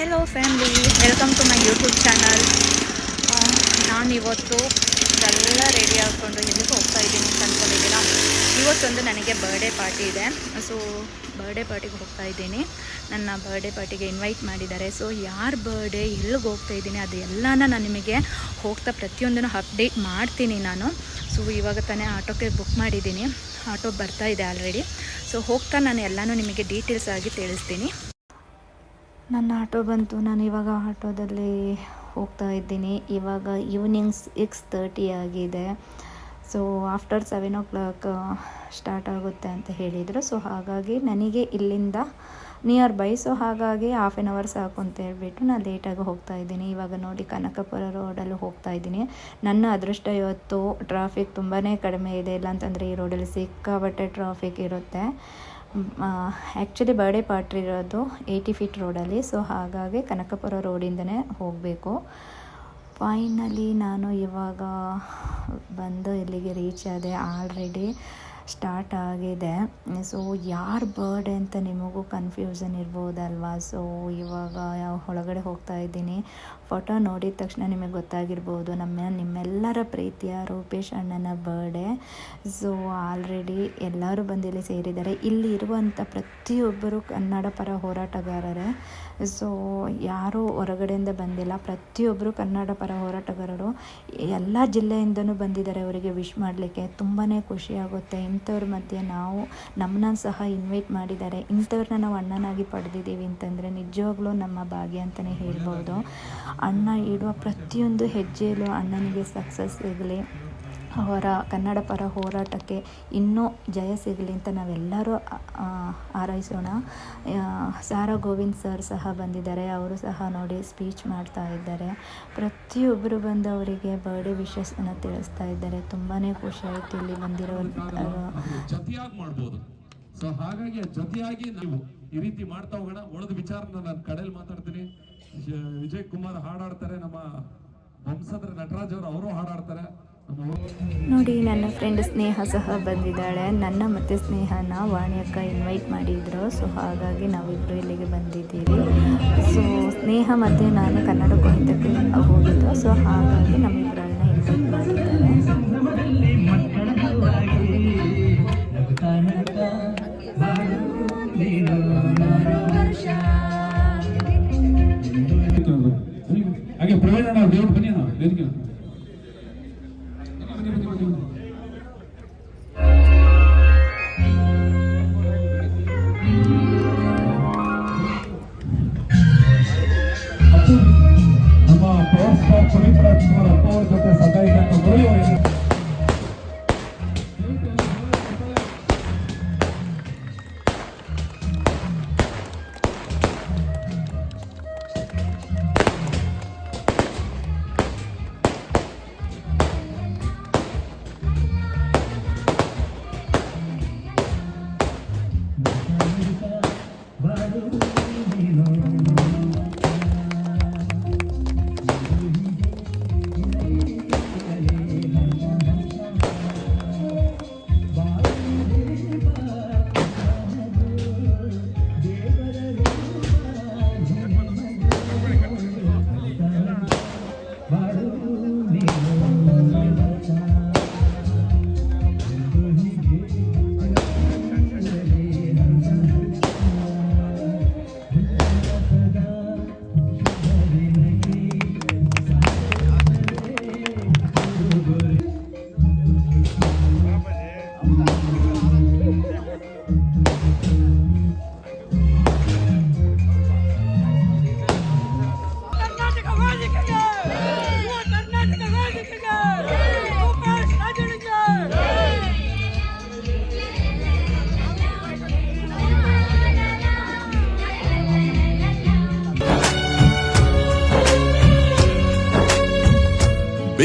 Hello family welcome to my YouTube channel ನಾನಿವತ್ತು ಎಲ್ಲ ready ಆಗಿಕೊಂಡು ಎಲ್ಲಿಗೆ ಹೋಗ್ತಾ ಇದ್ದೀನಿ ಅಂತ ಅಂದ್ಕೊಂಡಿದ್ದೀನ ಇವತ್ತೊಂದು ನನಗೆ ಬರ್ಡೇ ಪಾರ್ಟಿ ಇದೆ. ಸೊ ಬರ್ಡೇ ಪಾರ್ಟಿಗೆ ಹೋಗ್ತಾ ಇದ್ದೀನಿ. ನನ್ನ ಬರ್ಡೇ ಪಾರ್ಟಿಗೆ ಇನ್ವೈಟ್ ಮಾಡಿದ್ದಾರೆ. ಸೊ ಯಾರು ಬರ್ಡೇ ಎಲ್ಲಿಗೆ ಹೋಗ್ತಾ ಇದ್ದೀನಿ ಅದು ನಾನು ನಿಮಗೆ ಹೋಗ್ತಾ ಪ್ರತಿಯೊಂದನ್ನು ಅಪ್ಡೇಟ್ ಮಾಡ್ತೀನಿ ನಾನು. ಸೊ ಇವಾಗ ತಾನೇ ಆಟೋಕ್ಕೆ ಬುಕ್ ಮಾಡಿದ್ದೀನಿ. ಆಟೋ ಬರ್ತಾ ಇದೆ ಆಲ್ರೆಡಿ ಸೊ ಹೋಗ್ತಾ ನಾನು ಎಲ್ಲನೂ ನಿಮಗೆ ಡೀಟೇಲ್ಸ್ ಆಗಿ ತಿಳಿಸ್ತೀನಿ. ನನ್ನ ಆಟೋ ಬಂತು. ನಾನು ಇವಾಗ ಆಟೋದಲ್ಲಿ ಹೋಗ್ತಾ ಇದ್ದೀನಿ. ಇವಾಗ ಈವ್ನಿಂಗ್ ಸಿಕ್ಸ್ ತರ್ಟಿ ಆಗಿದೆ. So after seven o'clock start ಆಗುತ್ತೆ ಅಂತ ಹೇಳಿದರು. ಸೊ ಹಾಗಾಗಿ ನನಗೆ ಇಲ್ಲಿಂದ ನಿಯರ್ ಬೈ ಸೊ ಹಾಗಾಗಿ ಹಾಫ್ ಆನ್ ಅವರ್ ಸಾಕು ಅಂತ ಹೇಳಿಬಿಟ್ಟು ನಾನು ಲೇಟಾಗಿ ಹೋಗ್ತಾ ಇದ್ದೀನಿ. ಇವಾಗ ನೋಡಿ ಕನಕಪುರ ರೋಡಲ್ಲಿ ಹೋಗ್ತಾ ಇದ್ದೀನಿ. ನನ್ನ ಅದೃಷ್ಟ ಇವತ್ತು ಟ್ರಾಫಿಕ್ ತುಂಬಾ ಕಡಿಮೆ ಇದೆ. ಇಲ್ಲ ಅಂತಂದರೆ ಈ ರೋಡಲ್ಲಿ ಸಿಕ್ಕಾಬಟ್ಟೆ ಟ್ರಾಫಿಕ್ ಇರುತ್ತೆ. ಆ್ಯಕ್ಚುಲಿ ಬರ್ಡೇ ಪಾರ್ಟಿ ಇರೋದು ಏಯ್ಟಿ ಫೀಟ್ ರೋಡಲ್ಲಿ ಸೊ ಹಾಗಾಗಿ ಕನಕಪುರ ರೋಡಿಂದನೇ ಹೋಗಬೇಕು. ಫೈನಲಿ ನಾನು ಇವಾಗ ಬಂದು ಇಲ್ಲಿಗೆ ರೀಚ್ ಆದೆ ಆಲ್ರೆಡಿ ಸ್ಟಾರ್ಟ್ ಆಗಿದೆ. ಸೊ ಯಾರ ಬರ್ಡೇ ಅಂತ ನಿಮಗೂ ಕನ್ಫ್ಯೂಷನ್ ಇರ್ಬೋದಲ್ವಾ? ಸೊ ಇವಾಗ ಒಳಗಡೆ ಹೋಗ್ತಾ ಇದ್ದೀನಿ. ಫೋಟೋ ನೋಡಿದ ತಕ್ಷಣ ನಿಮಗೆ ಗೊತ್ತಾಗಿರ್ಬೋದು, ನಮ್ಮ ನಿಮ್ಮೆಲ್ಲರ ಪ್ರೀತಿಯ ರೂಪೇಶ್ ಅಣ್ಣನ ಬರ್ಡೇ ಸೊ ಆಲ್ರೆಡಿ ಎಲ್ಲರೂ ಬಂದಿಲ್ಲಿ ಸೇರಿದ್ದಾರೆ. ಇಲ್ಲಿ ಇರುವಂಥ ಪ್ರತಿಯೊಬ್ಬರು ಕನ್ನಡ ಪರ ಹೋರಾಟಗಾರರೇ. ಸೊ ಯಾರೂ ಹೊರಗಡೆಯಿಂದ ಬಂದಿಲ್ಲ. ಪ್ರತಿಯೊಬ್ಬರು ಕನ್ನಡ ಪರ ಹೋರಾಟಗಾರರು. ಎಲ್ಲ ಜಿಲ್ಲೆಯಿಂದನೂ ಬಂದಿದ್ದಾರೆ ಅವರಿಗೆ ವಿಶ್ ಮಾಡಲಿಕ್ಕೆ. ತುಂಬಾ ಖುಷಿಯಾಗುತ್ತೆ ಇಂಥವ್ರ ಮಧ್ಯೆ ನಾವು ನಮ್ಮನ್ನ ಸಹ ಇನ್ವೈಟ್ ಮಾಡಿದ್ದಾರೆ. ಇಂಥವ್ರನ್ನ ನಾವು ಅಣ್ಣನಾಗಿ ಪಡೆದಿದ್ದೀವಿ ಅಂತಂದರೆ ನಿಜವಾಗ್ಲೂ ನಮ್ಮ ಭಾಗ್ಯ ಅಂತಲೇ ಹೇಳ್ಬೋದು. ಅಣ್ಣ ಇಡುವ ಪ್ರತಿಯೊಂದು ಹೆಜ್ಜೆಯಲ್ಲೂ ಅಣ್ಣನಿಗೆ ಸಕ್ಸಸ್ ಸಿಗಲಿ ಅವರ ಕನ್ನಡ ಪರ ಹೋರಾಟಕ್ಕೆ ಇನ್ನೂ ಜಯ ಸಿಗಲಿ ಅಂತ ನಾವೆಲ್ಲರೂ ಹಾರೈಸೋಣ. ಸಾರಾ ಗೋವಿಂದ್ ಸರ್ ಸಹ ಬಂದಿದ್ದಾರೆ. ಅವರು ಸಹ ನೋಡಿ ಸ್ಪೀಚ್ ಮಾಡ್ತಾ ಇದ್ದಾರೆ. ಪ್ರತಿಯೊಬ್ಬರು ಬಂದು ಅವರಿಗೆ ಬರ್ಡೇ ವಿಶಸ್ಸನ್ನು ತಿಳಿಸ್ತಾ ಇದ್ದಾರೆ. ತುಂಬಾ ಖುಷಿ ಆಯಿತು ಇಲ್ಲಿ ಬಂದಿರೋ ಸೊ ಹಾಗಾಗಿ ಜೊತೆಯಾಗಿ ನೀವು ಈ ರೀತಿ ಮಾಡ್ತಾ ಹೋಗೋಣ. ಉಳಿದ ವಿಚಾರ ನಾನು ಕಡೆಯಲ್ಲಿ ಮಾತಾಡ್ತೀನಿ. ವಿಜಯ್- ಕುಮಾರ್ ಹಾಡಾಡ್ತಾರೆ. ನಮ್ಮ ವಂಶದ್ರ ನಟರಾಜ್ ಅವರು ಅವರು ಹಾಡಾಡ್ತಾರೆ. ನೋಡಿ, ನನ್ನ ಫ್ರೆಂಡ್ ಸ್ನೇಹ ಸಹ ಬಂದಿದ್ದಾಳೆ. ನನ್ನ ಮತ್ತು ಸ್ನೇಹನ ವಾಣಿ ಅಕ್ಕ ಇನ್ವೈಟ್ ಮಾಡಿದ್ರು. ಸೊ ಹಾಗಾಗಿ ನಾವಿಬ್ಬರು ಇಲ್ಲಿಗೆ ಬಂದಿದ್ದೀವಿ ಸೊ ಸ್ನೇಹ ಮತ್ತು ನಾನು ಕನ್ನಡ ಕುಣಿತಕ್ಕೆ ಹೋಗಿದ್ದು. ಸೊ ಹಾಗಾಗಿ ನಮ್ಮಿಬ್ಬರನ್ನ ಇನ್ವೈಟ್ ಮಾಡಿದ್ದಾರೆ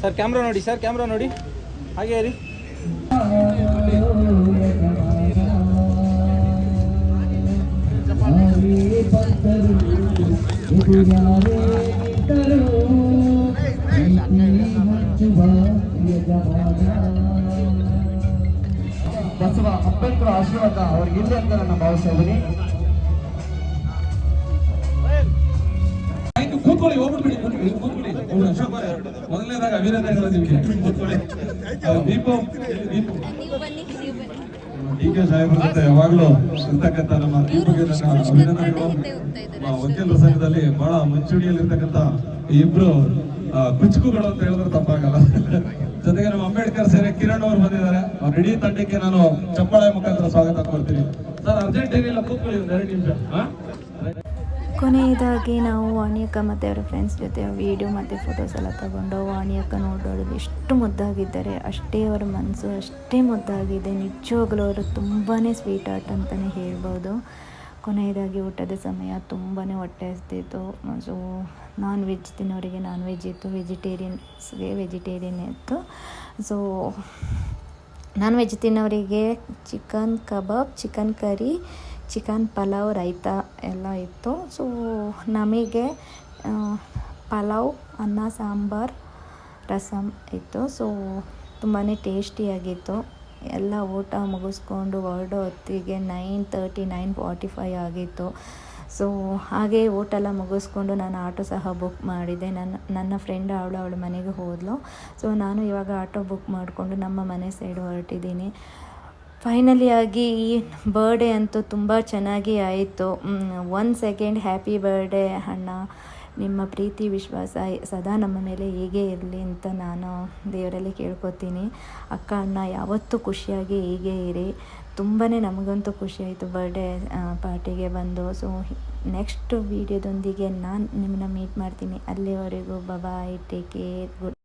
ಸರ್, ಕ್ಯಾಮ್ರಾ ನೋಡಿ, ಸರ್, ಕ್ಯಾಮ್ರಾ ನೋಡಿ. ಹಾಗೆ ಹೇಳಿ ಬಸವ ಅಂಬೇಡ್ಕರ್ ಆಶೀರ್ವಾದ ಅವ್ರಿಗೆ ಅಂತ ನಾನು ಭಾವಿಸ್ತಾ ಇದ್ದೀನಿ. ಆಯ್ತು ಕೂತ್ಕೊಳ್ಳಿ ಹೋಗ್ಬಿಡ್ಬಿಡಿ ಕೂತ್ಕೊಳ್ಳಿ. ಕೂತ್ಕೊಳ್ಳಿ. ಮೊದಲನೇದಾಗ ಅಭಿನಂದನೆಗಳು ನಿಮಗೆ. ಕೂತ್ಕೊಳ್ಳಿ. ದೀಪು. ದೀಪು. ಡಿ ಕೆ ಸಾಹೇಬ್ರ ಜೊತೆ ಯಾವಾಗಲೂ ಇರ್ತಕ್ಕಂಥ ನಮ್ಮ ಅಭಿನಂದನೆಗಳು. ವಕೀಲರ ಸಂಘದಲ್ಲಿ ಬಹಳ ಮುಂಚೂಣಿಯಲ್ಲಿ ಇರ್ತಕ್ಕಂಥ ಇಬ್ರು ಕುಚ್ಕುಗಳು ಅಂತ ಹೇಳಿದ್ರೆ ತಪ್ಪಾಗಲ್ಲ. ಜೊತೆಗೆ ನಮ್ಮ ಅಂಬೇಡ್ಕರ್ ಸೇರಿ ಕಿರಣ್ ಅವರು ಬಂದಿದ್ದಾರೆ. ಅವ್ರ ಇಡೀ ತಂಡಕ್ಕೆ ನಾನು ಚಪ್ಪಾಳೆ ಮುಖಾಂತರ ಸ್ವಾಗತ ಕೋರ್ತೀನಿ. ಸರ್, ಅರ್ಜೆಂಟ್ ಏನಿಲ್ಲ, ಕೂತ್ಕೊಳ್ಳಿ ಒಂದು ಎರಡು ನಿಮಿಷ. ಕೊನೆಯದಾಗಿ ನಾವು ವಾಣಿಯಕ್ಕ ಮತ್ತು ಅವರ ಫ್ರೆಂಡ್ಸ್ ಜೊತೆ ವೀಡಿಯೋ ಮತ್ತು ಫೋಟೋಸ್ ಎಲ್ಲ ತಗೊಂಡು ವಾಣಿಯಕ್ಕ ನೋಡೋದು ಎಷ್ಟು ಮುದ್ದಾಗಿದ್ದಾರೆ, ಅಷ್ಟೇ ಅವರ ಮನಸ್ಸು ಅಷ್ಟೇ ಮುದ್ದಾಗಿದೆ. ನಿಜವಾಗ್ಲೂ ಅವರು ತುಂಬಾ ಸ್ವೀಟ್ ಆರ್ಟ್ ಅಂತಲೇ ಹೇಳ್ಬೋದು. ಕೊನೆಯದಾಗಿ ಊಟದ ಸಮಯ ತುಂಬಾ ಹೊಟ್ಟೆ ಹಸ್ತಿತ್ತು ಸೊ ನಾನ್ ವೆಜ್ ತಿನ್ನೋರಿಗೆ ನಾನ್ ವೆಜ್ ಇತ್ತು ವೆಜಿಟೇರಿಯನ್ಸ್ಗೆ ವೆಜಿಟೇರಿಯನ್ ಇತ್ತು. So non veg ತಿನ್ನೋರಿಗೆ chicken kebab chicken curry chicken, pulao, raita ಎಲ್ಲ ಇತ್ತು. ಸೊ ನಮಗೆ ಪಲಾವ್, ಅನ್ನ, ಸಾಂಬಾರ್ ರಸಮ್ ಇತ್ತು. ಸೊ ತುಂಬಾ ಟೇಸ್ಟಿಯಾಗಿತ್ತು ಎಲ್ಲ ಊಟ ಮುಗಿಸ್ಕೊಂಡು ಹೊರಡೋ ಹೊತ್ತಿಗೆ nine thirty nine forty five ಆಗಿತ್ತು. ಸೊ ಹಾಗೆ ಊಟ ಎಲ್ಲ ಮುಗಿಸ್ಕೊಂಡು ನಾನು ಆಟೋ ಸಹ ಬುಕ್ ಮಾಡಿದೆ. ನನ್ನ ನನ್ನ ಫ್ರೆಂಡ್ ಅವಳು ಅವಳ ಮನೆಗೆ ಹೋದಳು ಸೊ ನಾನು ಇವಾಗ ಆಟೋ ಬುಕ್ ಮಾಡಿಕೊಂಡು ನಮ್ಮ ಮನೆ ಸೈಡ್ ಹೊರಟಿದ್ದೀನಿ. ಫೈನಲಿ ಆಗಿ ಈ ಬರ್ಡೇ ಅಂತೂ ತುಂಬ ಚೆನ್ನಾಗಿ ಆಯಿತು. ಒನ್ ಸೆಕೆಂಡ್ ಹ್ಯಾಪಿ ಬರ್ಡೇ ಅಣ್ಣ. ನಿಮ್ಮ ಪ್ರೀತಿ, ವಿಶ್ವಾಸ ಸದಾ ನಮ್ಮ ಮೇಲೆ ಹೀಗೆ ಇರಲಿ ಅಂತ ನಾನು ದೇವರಲ್ಲಿ ಕೇಳ್ಕೊತೀನಿ. ಅಕ್ಕ, ಅಣ್ಣ, ಯಾವತ್ತೂ ಖುಷಿಯಾಗಿ ಹೀಗೆ ಇರಿ. ತುಂಬಾ ನಮಗಂತೂ ಖುಷಿಯಾಯಿತು ಬರ್ಡೇ ಪಾರ್ಟಿಗೆ ಬಂದು. ಸೊ ನೆಕ್ಸ್ಟ್ ವೀಡಿಯೋದೊಂದಿಗೆ ನಾನು ನಿಮ್ಮನ್ನ ಮೀಟ್ ಮಾಡ್ತೀನಿ. ಅಲ್ಲಿವರೆಗೂ ಬಬಾಯ್ ಟೇಕ್ ಕೇರ್ ಗುಡ್